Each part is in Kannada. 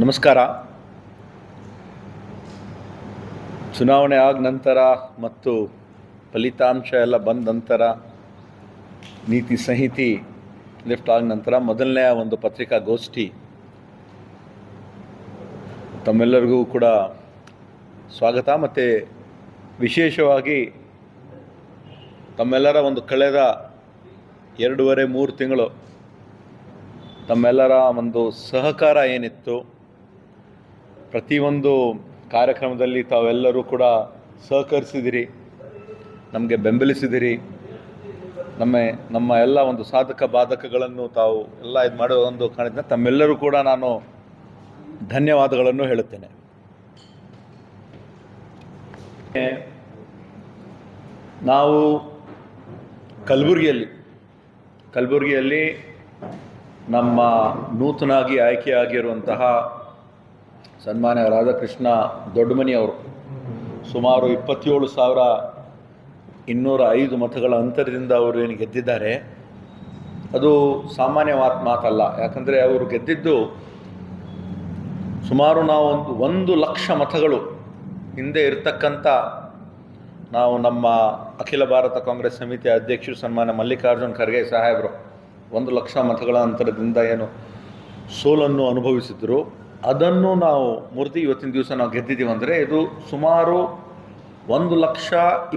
ನಮಸ್ಕಾರ. ಚುನಾವಣೆ ಆದ ನಂತರ ಮತ್ತು ಫಲಿತಾಂಶ ಎಲ್ಲ ಬಂದ ನಂತರ, ನೀತಿ ಸಂಹಿತೆ ಲಿಫ್ಟ್ ಆದ ನಂತರ ಮೊದಲನೆಯ ಒಂದು ಪತ್ರಿಕಾಗೋಷ್ಠಿ. ತಮ್ಮೆಲ್ಲರಿಗೂ ಕೂಡ ಸ್ವಾಗತ ಮತ್ತು ವಿಶೇಷವಾಗಿ ತಮ್ಮೆಲ್ಲರ ಒಂದು ಕಳೆದ ಎರಡೂವರೆ ಮೂರು ತಿಂಗಳು ತಮ್ಮೆಲ್ಲರ ಒಂದು ಸಹಕಾರ ಏನಿತ್ತು ಪ್ರತಿಯೊಂದು ಕಾರ್ಯಕ್ರಮದಲ್ಲಿ ತಾವೆಲ್ಲರೂ ಕೂಡ ಸಹಕರಿಸಿದಿರಿ, ನಮಗೆ ಬೆಂಬಲಿಸಿದಿರಿ. ನಮ್ಮ ನಮ್ಮ ಎಲ್ಲ ಒಂದು ಸಾಧಕ ಬಾಧಕಗಳನ್ನು ತಾವು ಎಲ್ಲ ಇದು ಮಾಡೋ ಒಂದು ಕಾರಣದಿಂದ ತಮ್ಮೆಲ್ಲರೂ ಕೂಡ ನಾನು ಧನ್ಯವಾದಗಳನ್ನು ಹೇಳುತ್ತೇನೆ. ನಾವು ಕಲಬುರಗಿಯಲ್ಲಿ ಕಲಬುರಗಿಯಲ್ಲಿ ನಮ್ಮ ನೂತನಾಗಿ ಆಯ್ಕೆಯಾಗಿರುವಂತಹ ಸನ್ಮಾನ್ಯ ರಾಧಾಕೃಷ್ಣ ದೊಡ್ಡಮನಿ ಅವರು ಸುಮಾರು ಇಪ್ಪತ್ತೇಳು ಸಾವಿರ ಇನ್ನೂರ ಐದು ಮತಗಳ ಅಂತರದಿಂದ ಅವರು ಏನು ಗೆದ್ದಿದ್ದಾರೆ. ಅದು ಸಾಮಾನ್ಯ ಮಾತು, ಮಾತಲ್ಲ. ಯಾಕಂದರೆ ಅವರು ಗೆದ್ದಿದ್ದು ಸುಮಾರು ನಾವು ಒಂದು ಒಂದು ಲಕ್ಷ ಮತಗಳು ಹಿಂದೆ ಇರತಕ್ಕಂಥ ನಾವು ನಮ್ಮ ಅಖಿಲ ಭಾರತ ಕಾಂಗ್ರೆಸ್ ಸಮಿತಿ ಅಧ್ಯಕ್ಷರು ಸನ್ಮಾನ್ಯ ಮಲ್ಲಿಕಾರ್ಜುನ್ ಖರ್ಗೆ ಸಾಹೇಬರು ಒಂದು ಲಕ್ಷ ಮತಗಳ ಅಂತರದಿಂದ ಏನು ಸೋಲನ್ನು ಅನುಭವಿಸಿದ್ರು. ಅದನ್ನು ನಾವು ಮೂರ್ತಿ ಇವತ್ತಿನ ದಿವಸ ನಾವು ಗೆದ್ದಿದ್ದೀವಿ ಅಂದರೆ ಇದು ಸುಮಾರು ಒಂದು ಲಕ್ಷ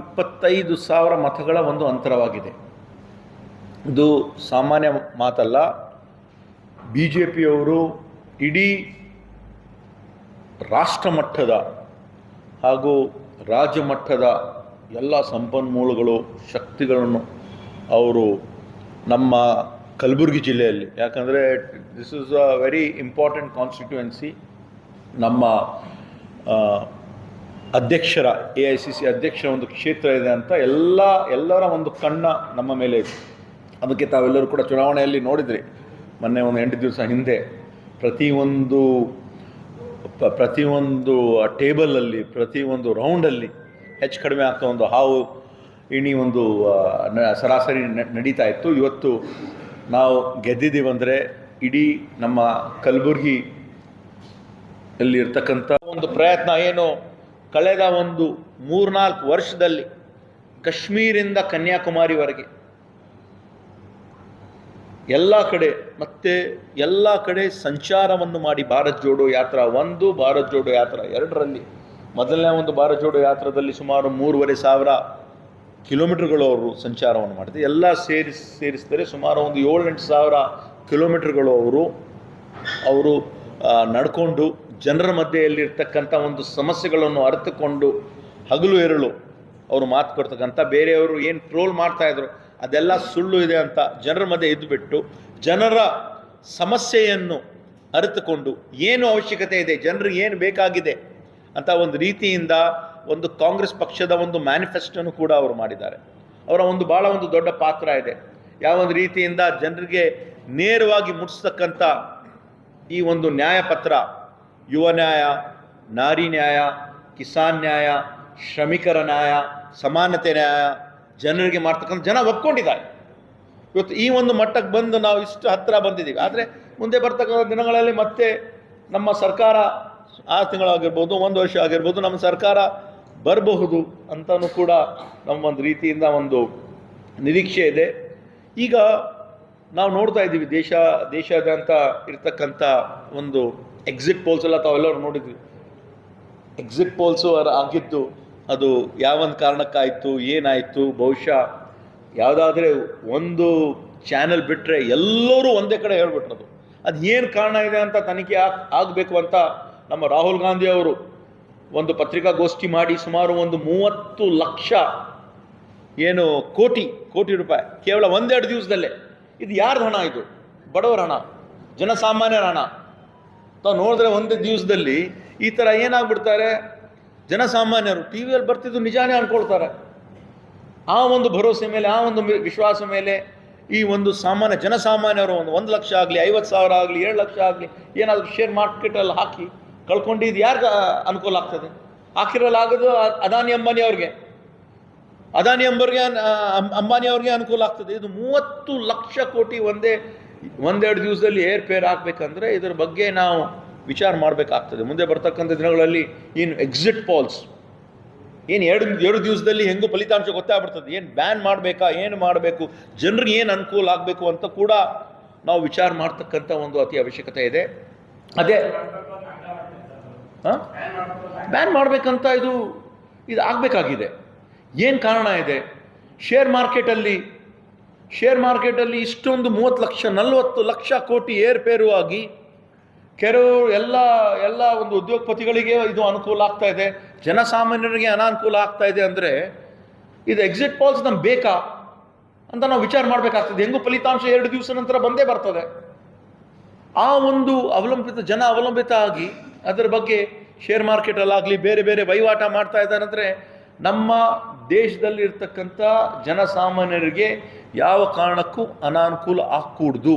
ಇಪ್ಪತ್ತೈದು ಸಾವಿರ ಮತಗಳ ಒಂದು ಅಂತರವಾಗಿದೆ. ಇದು ಸಾಮಾನ್ಯ ಮಾತಲ್ಲ. ಬಿ ಜೆ ಪಿಯವರು ಇಡೀ ರಾಷ್ಟ್ರ ಮಟ್ಟದ ಹಾಗೂ ರಾಜ್ಯ ಮಟ್ಟದ ಎಲ್ಲ ಸಂಪನ್ಮೂಲಗಳು, ಶಕ್ತಿಗಳನ್ನು ಅವರು ನಮ್ಮ ಕಲಬುರಗಿ ಜಿಲ್ಲೆಯಲ್ಲಿ. ಯಾಕಂದರೆ this is a very important constituency ನಮ್ಮ ಅಧ್ಯಕ್ಷರ ಎ ಐ ಸಿ ಸಿ ಅಧ್ಯಕ್ಷರ ಒಂದು ಕ್ಷೇತ್ರ ಇದೆ ಅಂತ ಎಲ್ಲ, ಎಲ್ಲರ ಒಂದು ಕಣ್ಣ ನಮ್ಮ ಮೇಲೆ ಇದೆ. ಅದಕ್ಕೆ ತಾವೆಲ್ಲರೂ ಕೂಡ ಚುನಾವಣೆಯಲ್ಲಿ ನೋಡಿದ್ರಿ. ಮೊನ್ನೆ ಒಂದು ಎಂಟು ದಿವಸ ಹಿಂದೆ ಪ್ರತಿಯೊಂದು ಪ್ರತಿಯೊಂದು ಟೇಬಲಲ್ಲಿ, ಪ್ರತಿಯೊಂದು ರೌಂಡಲ್ಲಿ ಹೆಚ್ಚು ಕಡಿಮೆ ಆಗ್ತಾ ಒಂದು ಹಾವು, ಇಣಿ ಒಂದು ಸರಾಸರಿ ನಡೀತಾ ಇತ್ತು. ಇವತ್ತು ನಾವು ಗೆದ್ದಿದ್ದೀವಿ ಅಂದರೆ ಇಡೀ ನಮ್ಮ ಕಲಬುರಗಿ ಇರ್ತಕ್ಕಂಥ ಒಂದು ಪ್ರಯತ್ನ ಏನು? ಕಳೆದ ಒಂದು ಮೂರ್ನಾಲ್ಕು ವರ್ಷದಲ್ಲಿ ಕಾಶ್ಮೀರಿಂದ ಕನ್ಯಾಕುಮಾರಿವರೆಗೆ ಎಲ್ಲ ಕಡೆ ಮತ್ತೆ ಎಲ್ಲ ಕಡೆ ಸಂಚಾರವನ್ನು ಮಾಡಿ ಭಾರತ್ ಜೋಡೋ ಯಾತ್ರಾ, ಒಂದು ಭಾರತ್ ಜೋಡೋ ಯಾತ್ರಾ ಎರಡರಲ್ಲಿ, ಮೊದಲನೇ ಒಂದು ಭಾರತ್ ಜೋಡೋ ಯಾತ್ರದಲ್ಲಿ ಸುಮಾರು ಮೂರುವರೆ ಸಾವಿರ ಕಿಲೋಮೀಟರ್ಗಳು ಅವರು ಸಂಚಾರವನ್ನು ಮಾಡಿದ್ರು. ಎಲ್ಲ ಸೇರಿಸಿ ಸೇರಿಸಿದರೆ ಸುಮಾರು ಒಂದು ಏಳೆಂಟು ಸಾವಿರ ಕಿಲೋಮೀಟ್ರ್ಗಳು ಅವರು ಅವರು ನಡ್ಕೊಂಡು ಜನರ ಮಧ್ಯೆಯಲ್ಲಿರ್ತಕ್ಕಂಥ ಒಂದು ಸಮಸ್ಯೆಗಳನ್ನು ಅರಿತುಕೊಂಡು ಹಗಲು ಎರಳು ಅವರು ಮಾತು ಕೊಡ್ತಕ್ಕಂಥ, ಬೇರೆಯವರು ಏನು ಟ್ರೋಲ್ ಮಾಡ್ತಾಯಿದ್ರು ಅದೆಲ್ಲ ಸುಳ್ಳು ಇದೆ ಅಂತ ಜನರ ಮಧ್ಯೆ ಇದ್ದುಬಿಟ್ಟು ಜನರ ಸಮಸ್ಯೆಯನ್ನು ಅರಿತುಕೊಂಡು ಏನು ಅವಶ್ಯಕತೆ ಇದೆ, ಜನರಿಗೆ ಏನು ಬೇಕಾಗಿದೆ ಅಂತ ಒಂದು ರೀತಿಯಿಂದ ಒಂದು ಕಾಂಗ್ರೆಸ್ ಪಕ್ಷದ ಒಂದು ಮ್ಯಾನಿಫೆಸ್ಟೋನು ಕೂಡ ಅವರು ಮಾಡಿದ್ದಾರೆ. ಅವರ ಒಂದು ಭಾಳ ಒಂದು ದೊಡ್ಡ ಪಾತ್ರ ಇದೆ. ಯಾವ ಒಂದು ರೀತಿಯಿಂದ ಜನರಿಗೆ ನೇರವಾಗಿ ಮುಟ್ಟಿಸ್ತಕ್ಕಂಥ ಈ ಒಂದು ನ್ಯಾಯಪತ್ರ, ಯುವ ನ್ಯಾಯ, ನಾರಿ ನ್ಯಾಯ, ಕಿಸಾನ್ ನ್ಯಾಯ, ಶ್ರಮಿಕರ ನ್ಯಾಯ, ಸಮಾನತೆ ನ್ಯಾಯ, ಜನರಿಗೆ ಮಾಡ್ತಕ್ಕಂಥ ಜನ ಒಪ್ಕೊಂಡಿದ್ದಾರೆ. ಇವತ್ತು ಈ ಒಂದು ಮಟ್ಟಕ್ಕೆ ಬಂದು ನಾವು ಇಷ್ಟು ಹತ್ತಿರ ಬಂದಿದ್ದೀವಿ. ಆದರೆ ಮುಂದೆ ಬರ್ತಕ್ಕಂಥ ದಿನಗಳಲ್ಲಿ ಮತ್ತೆ ನಮ್ಮ ಸರ್ಕಾರ ಆರು ತಿಂಗಳಾಗಿರ್ಬೋದು, ಒಂದು ವರ್ಷ ಆಗಿರ್ಬೋದು, ನಮ್ಮ ಸರ್ಕಾರ ಬರಬಹುದು ಅಂತಲೂ ಕೂಡ ನಮ್ಮ ಒಂದು ರೀತಿಯಿಂದ ಒಂದು ನಿರೀಕ್ಷೆ ಇದೆ. ಈಗ ನಾವು ನೋಡ್ತಾ ಇದ್ದೀವಿ ದೇಶ ದೇಶಾದ್ಯಂತ ಇರ್ತಕ್ಕಂಥ ಒಂದು ಎಕ್ಸಿಟ್ ಪೋಲ್ಸ್ ಎಲ್ಲ ತಾವೆಲ್ಲರೂ ನೋಡಿದ್ವಿ ಎಕ್ಸಿಟ್ ಪೋಲ್ಸು ಆಗಿದ್ದು ಅದು ಯಾವೊಂದು ಕಾರಣಕ್ಕಾಯಿತು, ಏನಾಯಿತು, ಬಹುಶಃ ಯಾವುದಾದ್ರೆ ಒಂದು ಚಾನೆಲ್ ಬಿಟ್ಟರೆ ಎಲ್ಲರೂ ಒಂದೇ ಕಡೆ ಹೇಳ್ಬಿಟ್ರದು ಅದು ಏನು ಕಾರಣ ಇದೆ ಅಂತ ತನಿಖೆ ಆಗ್, ಆಗಬೇಕು ಅಂತ ನಮ್ಮ ರಾಹುಲ್ ಗಾಂಧಿ ಅವರು ಒಂದು ಪತ್ರಿಕಾಗೋಷ್ಠಿ ಮಾಡಿ ಸುಮಾರು ಒಂದು ಮೂವತ್ತು ಲಕ್ಷ ಏನು ಕೋಟಿ ಕೋಟಿ ರೂಪಾಯಿ, ಕೇವಲ ಒಂದೆರಡು ದಿವಸದಲ್ಲೇ. ಇದು ಯಾರ್ದು ಹಣ ಇದು? ಬಡವರ ಹಣ, ಜನಸಾಮಾನ್ಯರ ಹಣ. ತಾವು ನೋಡಿದ್ರೆ ಒಂದೇ ದಿವಸದಲ್ಲಿ ಈ ಥರ ಏನಾಗ್ಬಿಡ್ತಾರೆ? ಜನಸಾಮಾನ್ಯರು, ಟಿ ವಿಯಲ್ಲಿ ಬರ್ತಿದ್ದು ನಿಜಾನೇ ಅನ್ಕೊಳ್ತಾರೆ. ಆ ಒಂದು ಭರವಸೆ ಮೇಲೆ, ಆ ಒಂದು ವಿಶ್ವಾಸ ಮೇಲೆ ಈ ಒಂದು ಸಾಮಾನ್ಯ ಜನಸಾಮಾನ್ಯರು ಒಂದು ಒಂದು ಲಕ್ಷ ಆಗಲಿ, ಐವತ್ತು ಸಾವಿರ ಆಗಲಿ, ಏಳು ಲಕ್ಷ ಆಗಲಿ, ಏನಾದರೂ ಶೇರ್ ಮಾರ್ಕೆಟಲ್ಲಿ ಹಾಕಿ ಕಳ್ಕೊಂಡಿದ್ದು ಯಾರಿಗೆ ಅನುಕೂಲ ಆಗ್ತದೆ? ಹಾಕಿರಲ್ಲ ಆಗೋದು ಅದಾನಿ ಅಂಬಾನಿ ಅವ್ರಿಗೆ. ಅದಾನಿ ಅಂಬರ್ಗೆ ಅಂಬಾನಿ ಅವ್ರಿಗೆ ಅನುಕೂಲ ಆಗ್ತದೆ. ಇದು ಮೂವತ್ತು ಲಕ್ಷ ಕೋಟಿ ಒಂದೇ, ಒಂದೆರಡು ದಿವಸದಲ್ಲಿ ಏರ್ ಇದರ ಇದ್ರ ಬಗ್ಗೆ ನಾವು ವಿಚಾರ ಮಾಡಬೇಕಾಗ್ತದೆ. ಮುಂದೆ ಬರ್ತಕ್ಕಂಥ ದಿನಗಳಲ್ಲಿ ಏನು ಎಕ್ಸಿಟ್ ಪಾಲ್ಸ್. ಏನು ಎರಡು ಎರಡು ದಿವಸದಲ್ಲಿ ಹೆಂಗೂ ಫಲಿತಾಂಶ ಗೊತ್ತಾಗ್ಬಿಡ್ತದೆ ಏನು ಬ್ಯಾನ್ ಮಾಡಬೇಕಾ, ಏನು ಮಾಡಬೇಕು, ಜನರಿಗೆ ಏನು ಅನುಕೂಲ ಆಗಬೇಕು ಅಂತ ಕೂಡ ನಾವು ವಿಚಾರ ಮಾಡ್ತಕ್ಕಂಥ ಒಂದು ಅತಿ ಅವಶ್ಯಕತೆ ಇದೆ. ಅದೇ ಹಾಂ? ಬ್ಯಾನ್ ಮಾಡಬೇಕಂತ ಇದು ಇದು ಆಗಬೇಕಾಗಿದೆ. ಏನು ಕಾರಣ ಇದೆ? ಶೇರ್ ಮಾರ್ಕೆಟಲ್ಲಿ ಶೇರ್ ಮಾರ್ಕೆಟಲ್ಲಿ ಇಷ್ಟೊಂದು ಮೂವತ್ತು ಲಕ್ಷ, ನಲವತ್ತು ಲಕ್ಷ ಕೋಟಿ ಏರ್ಪೇರು ಆಗಿ ಕೆಲವು ಎಲ್ಲ ಎಲ್ಲ ಒಂದು ಉದ್ಯೋಗಪತಿಗಳಿಗೆ ಇದು ಅನುಕೂಲ ಆಗ್ತಾ ಇದೆ. ಜನಸಾಮಾನ್ಯರಿಗೆ ಅನಾನುಕೂಲ ಆಗ್ತಾ ಇದೆ ಅಂದರೆ ಇದು ಎಕ್ಸಿಟ್ ಪಾಲ್ಸ್ ನಮ್ಗೆ ಬೇಕಾ ಅಂತ ನಾವು ವಿಚಾರ ಮಾಡಬೇಕಾಗ್ತದೆ. ಹೆಂಗೂ ಫಲಿತಾಂಶ ಎರಡು ದಿವಸ ನಂತರ ಬಂದೇ ಬರ್ತದೆ. ಆ ಒಂದು ಅವಲಂಬಿತ, ಜನ ಅವಲಂಬಿತ ಆಗಿ ಅದರ ಬಗ್ಗೆ ಶೇರ್ ಮಾರ್ಕೆಟಲ್ಲಾಗಲಿ ಬೇರೆ ಬೇರೆ ವಹಿವಾಟ ಮಾಡ್ತಾ ಇದ್ದಾರಂದರೆ ನಮ್ಮ ದೇಶದಲ್ಲಿರ್ತಕ್ಕಂಥ ಜನಸಾಮಾನ್ಯರಿಗೆ ಯಾವ ಕಾರಣಕ್ಕೂ ಅನಾನುಕೂಲ ಆಗಕೂಡ್ದು.